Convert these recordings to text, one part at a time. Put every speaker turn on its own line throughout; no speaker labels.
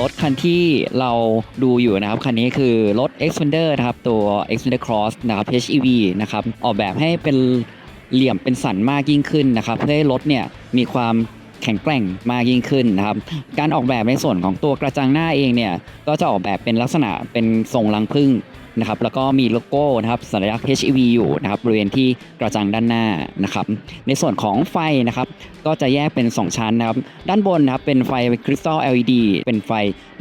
รถคันที่เราดูอยู่นะครับ คันนี้คือรถ Xpander นะครับตัว Xpander Cross นะครับ HEV นะครับออกแบบให้เป็นเหลี่ยมเป็นสันมากยิ่งขึ้นนะครับ เพื่อให้รถเนี่ยมีความแข็งแกร่งมากยิ่งขึ้นนะครับ การออกแบบในส่วนของตัวกระจังหน้าเองเนี่ยก็จะออกแบบเป็นลักษณะเป็นทรงรังผึ้ง นะครับแล้วก็มีโลโก้นะครับสัญลักษณ์ HEV อยู่นะครับบริเวณที่กระจังด้านหน้านะครับในส่วนของไฟนะครับก็จะแยกเป็น 2 ชั้นนะครับด้านบนนะครับเป็นไฟคริสตัล LED เป็นไฟ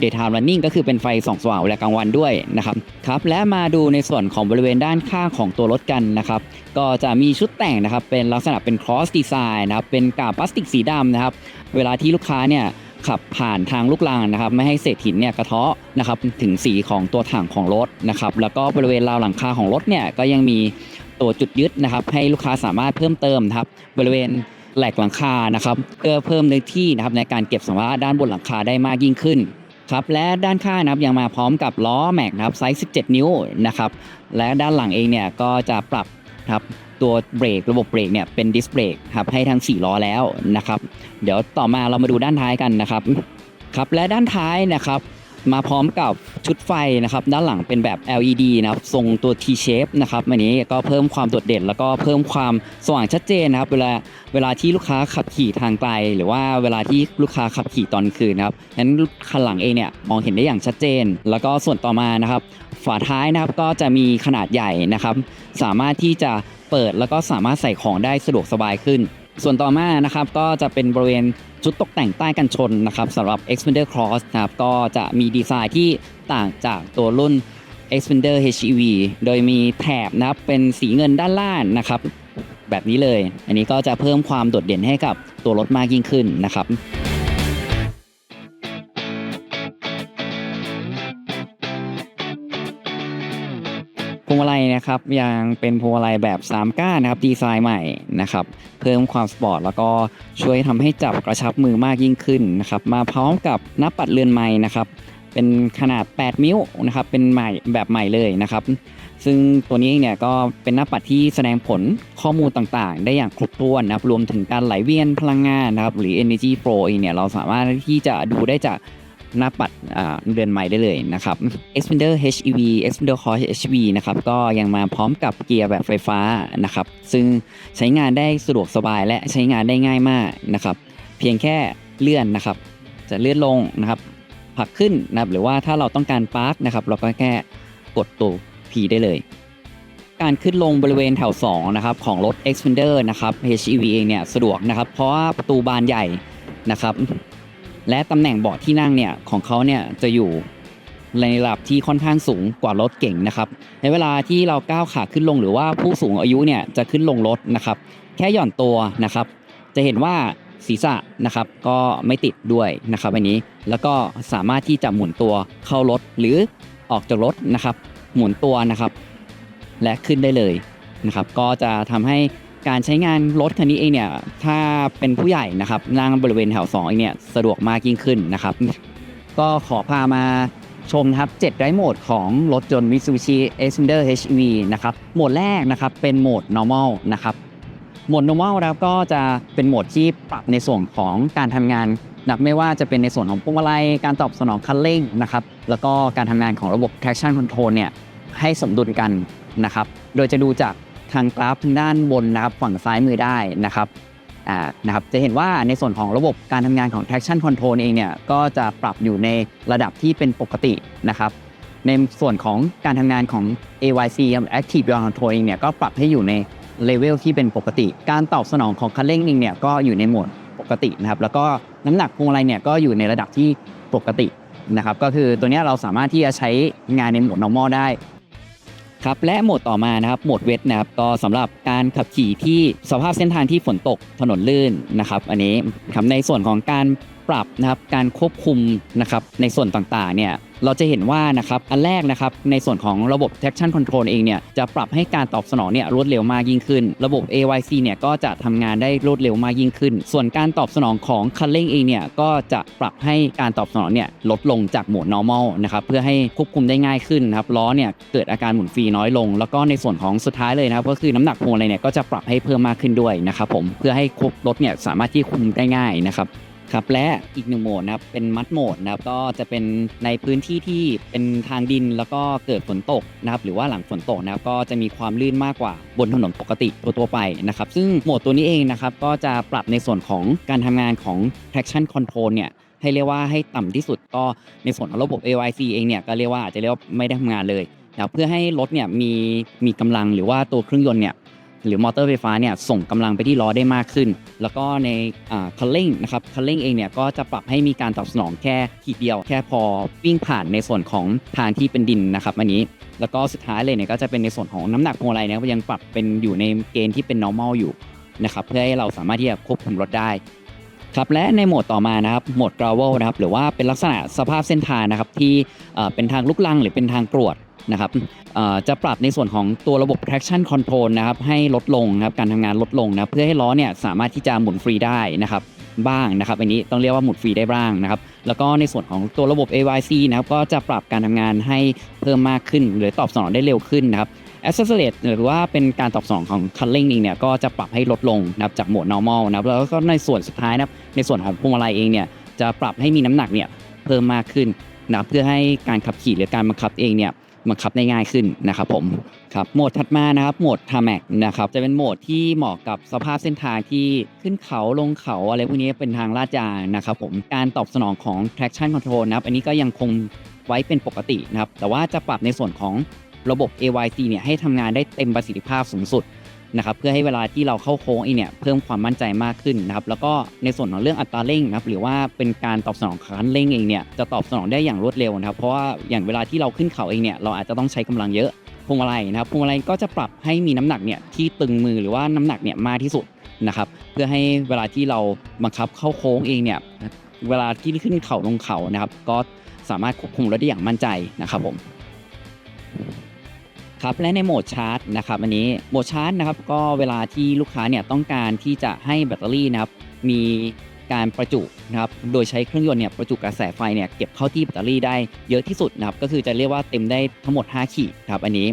daytime running ก็คือเป็นไฟส่องสว่างเวลากลางวันด้วยนะครับครับและมาดูในส่วนของบริเวณด้านข้างของตัวรถกันนะครับก็จะมีชุดแต่งนะครับเป็นลักษณะเป็น cross design นะครับเป็นกาบพลาสติกสีดำนะครับเวลาที่ลูกค้าเนี่ย ขับผ่านทางลูกรังนะครับ ไม่ให้เศษหินเนี่ยกระเทาะนะครับถึงสีของตัวถังของรถนะครับ แล้วก็บริเวณราวหลังคาของรถเนี่ยก็ยังมีตัวจุดยึดนะครับ ให้ลูกค้าสามารถเพิ่มเติมครับบริเวณแหลกหลังคานะครับเพื่อเพิ่มเนื้อที่นะครับในการเก็บสัมภาระด้านบนหลังคาได้มากยิ่งขึ้นครับและด้านข้างนะครับยังมาพร้อมกับล้อแม็กนะครับไซส์ 17 นิ้วนะครับและด้านหลังเองเนี่ยก็จะปรับครับ ตัวเบรกระบบเบรกเนี่ยเป็นดิสเบรกครับให้ทั้ง 4 ล้อแล้วนะครับ เดี๋ยวต่อมาเรามาดูด้านท้ายกันนะครับครับและด้านท้ายนะครับ มาพร้อมกับชุดไฟนะครับ ด้านหลังเป็นแบบ LED นะครับทรงตัว T shape นะครับอันนี้ก็เพิ่มความโดดเด่น แล้วก็เพิ่มความสว่างชัดเจนนะครับ เวลาเวลาที่ลูกค้าขับขี่ทางไกล หรือว่าเวลาที่ลูกค้าขับขี่ตอนคืนนะครับนั้นคันหลังเองเนี่ยมองเห็นได้อย่างชัดเจน แล้วก็ส่วนต่อมานะครับ ฝาท้ายนะครับก็จะมีขนาดใหญ่นะครับ สามารถที่จะ เปิดแล้วก็สามารถใส่ของได้สะดวกสบายขึ้น ส่วนต่อมานะครับก็จะเป็นบริเวณชุดตกแต่งใต้กันชนนะครับสำหรับ Xpander Cross นะครับก็จะมีดีไซน์ที่ต่างจากตัวรุ่น Xpander HEV โดยมีแถบนะครับเป็นสีเงินด้านล่างนะครับ แบบนี้เลย อันนี้ก็จะเพิ่มความโดดเด่นให้กับตัวรถมากยิ่งขึ้นนะครับ พวงมาลัยนะครับยังเป็นพวงมาลัยแบบ3ก้านนะครับดีไซน์ใหม่นะครับเพิ่มความสปอร์ตแล้วก็ช่วยทำให้จับกระชับมือมากยิ่งขึ้นนะครับมาพร้อมกับหน้าปัดเรือนไม้นะครับเป็นขนาด8นิ้วนะครับเป็นใหม่แบบใหม่เลยนะครับ ซึ่งตัวนี้เนี่ยก็เป็นหน้าปัดที่แสดงผลข้อมูลต่างๆ ได้อย่างครบถ้วนนะครับรวมถึงการไหลเวียนพลังงานนะครับหรือ energy flow เนี่ยเราสามารถที่จะดูได้จาก หน้าปัดอ่าเรือนใหม่ได้เลยนะครับ Xpander HEV Xpander Cross HEV นะครับก็ยังมาพร้อมกับเกียร์แบบไฟฟ้านะครับซึ่งใช้งานได้สะดวกสบายและใช้งานได้ง่ายมากนะครับเพียงแค่เลื่อนนะครับจะเลื่อนลงนะครับผลักขึ้นนะครับหรือว่าถ้าเราต้องการปาร์กนะครับเราก็แค่กดตัว P ได้เลย การขึ้นลงบริเวณแถว2นะครับของรถ Xpander นะครับ HEV เองเนี่ยสะดวกนะครับเพราะว่าประตูบานใหญ่นะครับ และตำแหน่งเบาะที่นั่งเนี่ยของเขาเนี่ยจะอยู่ในระดับที่ค่อนข้างสูงกว่ารถเก่งนะครับ ในเวลาที่เราก้าวขาขึ้นลงหรือว่าผู้สูงอายุเนี่ยจะขึ้นลงรถนะครับ แค่หย่อนตัวนะครับ จะเห็นว่าศีรษะนะครับก็ไม่ติดด้วยนะครับอันนี้แล้วก็สามารถที่จะหมุนตัวเข้ารถหรือออกจากรถนะครับ หมุนตัวนะครับ และขึ้นได้เลยนะครับ ก็จะทำให้ การใช้งานรถคันนี้เองเนี่ยถ้าเป็นผู้ใหญ่นะครับนั่งบริเวณแถว2เองเนี่ยสะดวกมากยิ่งขึ้นนะครับ ก็ขอพามาชมนะครับ7ไดรฟ์โหมดของรถยนต์ Mitsubishi Xpander HEV นะครับโหมดแรกนะครับเป็นโหมด normal นะครับโหมด normal แล้วก็จะเป็นโหมดที่ปรับในส่วนของการทำงานนะไม่ว่าจะเป็นในส่วนของพวงมาลัยการตอบสนองคันเร่งนะครับแล้วก็การทำงานของระบบ traction control เนี่ยให้สมดุลกันนะครับ โดยจะดูจาก ทางกราฟทางด้านบนนะครับฝั่งซ้ายมือได้นะครับอ่านะครับจะเห็นว่าในส่วนของระบบการทำงานของ traction control เองเนี่ยก็จะปรับอยู่ในระดับที่เป็นปกตินะครับ ในส่วนของการทำงานของ AYC Active Yaw Control เองเนี่ยก็ปรับให้อยู่ในเลเวลที่เป็นปกติ การตอบสนองของคันเร่งเองเนี่ยก็อยู่ในโหมดปกตินะครับ แล้วก็น้ำหนักพวงมาลัยเนี่ยก็อยู่ในระดับที่ปกตินะครับ ก็คือตัวนี้เราสามารถที่จะใช้งานในโหมด normal ได้ ครับและโหมดต่อมานะครับโหมดเวทนะครับก็สำหรับการขับขี่ที่สภาพเส้นทางที่ฝนตกถนนลื่นนะครับ อันนี้ครับในส่วนของการ ปรับนะครับการควบคุมนะครับในส่วนต่างๆเนี่ยเราจะเห็นว่านะครับอันแรกนะครับในส่วนของระบบ traction control เองเนี่ยจะปรับให้การตอบสนองเนี่ยรวดเร็วมากยิ่งขึ้น ระบบ AYC เนี่ยก็จะทำงานได้รวดเร็วมากยิ่งขึ้น ส่วนการตอบสนองของคันเร่งเองเนี่ยก็จะปรับให้การตอบสนองเนี่ยลดลงจากโหมด normal นะครับเพื่อให้ควบคุมได้ง่ายขึ้นนะครับล้อเนี่ยเกิดอาการหมุนฟรีน้อยลง แล้วก็ในส่วนของสุดท้ายเลยนะครับก็คือน้ำหนักพวงมาลัยเนี่ยก็จะปรับให้เพิ่มมากขึ้นด้วยนะครับผมเพื่อให้รถเนี่ยสามารถที่คุมได้ง่ายนะครับ ครับและอีกหนึ่งโหมดนะครับเป็นมัดโหมดนะครับก็จะเป็นในพื้นที่ที่เป็นทางดินแล้วก็เกิดฝนตกนะครับหรือว่าหลังฝนตกนะครับก็จะมีความลื่นมากกว่าบนถนนปกติตัวๆไปนะครับซึ่งโหมดตัวนี้เองนะครับก็จะปรับในส่วนของการทำงานของ traction control เนี่ยให้เรียกว่าให้ต่ำที่สุดก็ในส่วนของระบบ AYC เองเนี่ยก็เรียกว่าอาจจะเรียกว่าไม่ได้ทำงานเลยนะเพื่อให้รถเนี่ยมีมีกำลังหรือว่าตัวเครื่องยนต์เนี่ย หรือมอเตอร์ไฟฟ้าเนี่ยส่งกำลังไปที่ล้อได้มากขึ้น แล้วก็ในคันเร่งนะครับคันเร่งเองเนี่ยก็จะปรับให้มีการตอบสนองแค่ทีเดียว แค่พอวิ่งผ่านในส่วนของทางที่เป็นดินนะครับอันนี้ แล้วก็สุดท้ายเลยเนี่ยก็จะเป็นในส่วนของน้ำหนักพวงมาลัยเนี่ยก็ยังปรับเป็นอยู่ในเกณฑ์ที่เป็น normal อยู่นะครับเพื่อให้เราสามารถที่จะควบคุมรถได้ครับและในโหมดต่อมานะครับโหมด gravel นะครับหรือว่าเป็นลักษณะสภาพเส้นทางนะครับที่เอ่อเป็นทางลุกลังหรือเป็นทางกรวด นะครับจะปรับในส่วนของตัวระบบ traction control นะครับให้ลดลงนะครับการทำงานลดลงนะเพื่อให้ล้อเนี่ยสามารถที่จะหมุนฟรีได้นะครับบ้างนะครับอันนี้ต้องเรียกว่าหมุนฟรีได้บ้างนะครับแล้วก็ในส่วนของตัวระบบ AYC นะครับก็จะปรับการทำงานให้เพิ่มมากขึ้น หรือตอบสนองได้เร็วขึ้นนะครับ Accelerate หรือว่าเป็นการตอบสนองของ c o l o r i n g เองเนี่ยก็จะปรับให้ลดลงนะครับจากโหมด normal นะครับแล้วก็ในส่วนสุดท้ายนะครับในส่วนของพวงมาลัยเองเนี่ยจะปรับให้มีน้ำหนักเนี่ยเพิ่มมากขึ้นนะเพื่อให้การขับขี่หรือการบังคับเองเนี่ย บังคับได้ง่ายขึ้นนะครับผมครับโหมดถัดมานะครับโหมดทาแม็กนะครับจะเป็นโหมดที่เหมาะกับสภาพเส้นทางที่ขึ้นเขาลงเขาอะไรพวกนี้เป็นทางลาดยางนะครับผมการตอบสนองของ traction control นะครับอันนี้ก็ยังคงไว้เป็นปกตินะครับแต่ว่าจะปรับในส่วนของระบบ AYC เนี่ยให้ทำงานได้เต็มประสิทธิภาพสูงสุด นะครับเพื่อให้เวลาที่เราเข้าโค้งเองเนี่ยเพิ่มความมั่นใจมากขึ้นนะครับแล้วก็ในส่วนของเรื่องอัตราเร่งนะครับหรือว่าเป็นการตอบสนองคันเร่งเองเนี่ยจะตอบสนองได้อย่างรวดเร็วนะครับเพราะว่าอย่างเวลาที่เราขึ้นเขาเองเนี่ยเราอาจจะต้องใช้กำลังเยอะพวงมาลัยนะครับพวงมาลัยก็จะปรับให้มีน้ำหนักเนี่ยที่ตึงมือหรือว่าน้ำหนักเนี่ยมากที่สุดนะครับเพื่อให้เวลาที่เราบังคับเข้าโค้งเองเนี่ยเวลาที่ขึ้นเขาลงเขานะครับก็สามารถควบคุมรถได้อย่างมั่นใจนะครับผม ครับและในโหมดชาร์จนะครับอันนี้โหมดชาร์จนะครับก็เวลาที่ลูกค้าเนี่ยต้องการที่จะให้แบตเตอรี่นะครับมีการประจุนะครับโดยใช้เครื่องยนต์เนี่ยประจุกระแสไฟเนี่ยเก็บเข้าที่แบตเตอรี่ได้เยอะที่สุดนะครับก็คือจะเรียกว่าเต็มได้ทั้งหมด 5 ขีดครับอันนี้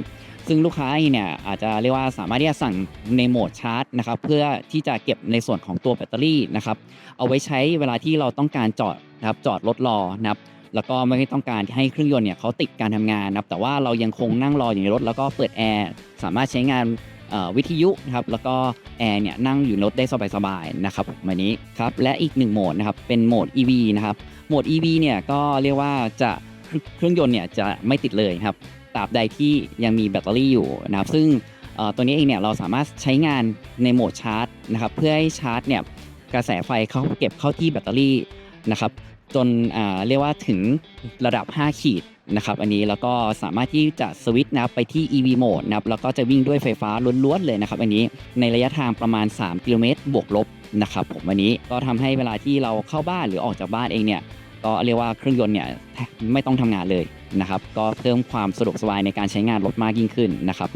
ซึ่งลูกค้าเนี่ยอาจจะเรียกว่าสามารถที่จะสั่งในโหมดชาร์จนะครับเพื่อที่จะเก็บในส่วนของตัวแบตเตอรี่นะครับเอาไว้ใช้เวลาที่เราต้องการจอดนะครับจอดรถรอนะครับ แล้วก็ไม่ต้องการให้เครื่องยนต์เนี่ยเขาติดการทำงานนะครับแต่ว่าเรายังคงนั่งรออยู่ในรถแล้วก็เปิดแอร์สามารถใช้งานวิทยุนะครับแล้วก็แอร์เนี่ยนั่งอยู่ในรถได้สบายๆนะครับวันนี้ครับและอีกหนึ่งโหมดนะครับเป็นโหมด EV นะครับโหมด EV เนี่ยก็เรียกว่าจะเครื่องยนต์เนี่ยจะไม่ติดเลยครับตราบใดที่ยังมีแบตเตอรี่อยู่นะครับซึ่งตัวนี้เองเนี่ยเราสามารถใช้งานในโหมดชาร์จนะครับเพื่อให้ชาร์จเนี่ยกระแสไฟเข้าเก็บเข้าที่แบตเตอรี่นะครับ จนเรียกว่าถึงระดับ 5 ขีดนะครับอันนี้แล้วก็สามารถที่จะสวิตช์นะไปที่ EV โหมดนะครับแล้วก็จะวิ่งด้วยไฟฟ้าล้วนๆเลยนะครับอันนี้ในระยะทางประมาณ 3 กิโลเมตรบวกลบนะครับผมอันนี้ก็ทำให้เวลาที่เราเข้าบ้านหรือออกจากบ้านเองเนี่ยก็เรียกว่าเครื่องยนต์เนี่ยไม่ต้องทำงานเลยนะครับก็เพิ่มความสะดวกสบายในการใช้งานรถมากยิ่งขึ้นนะครับ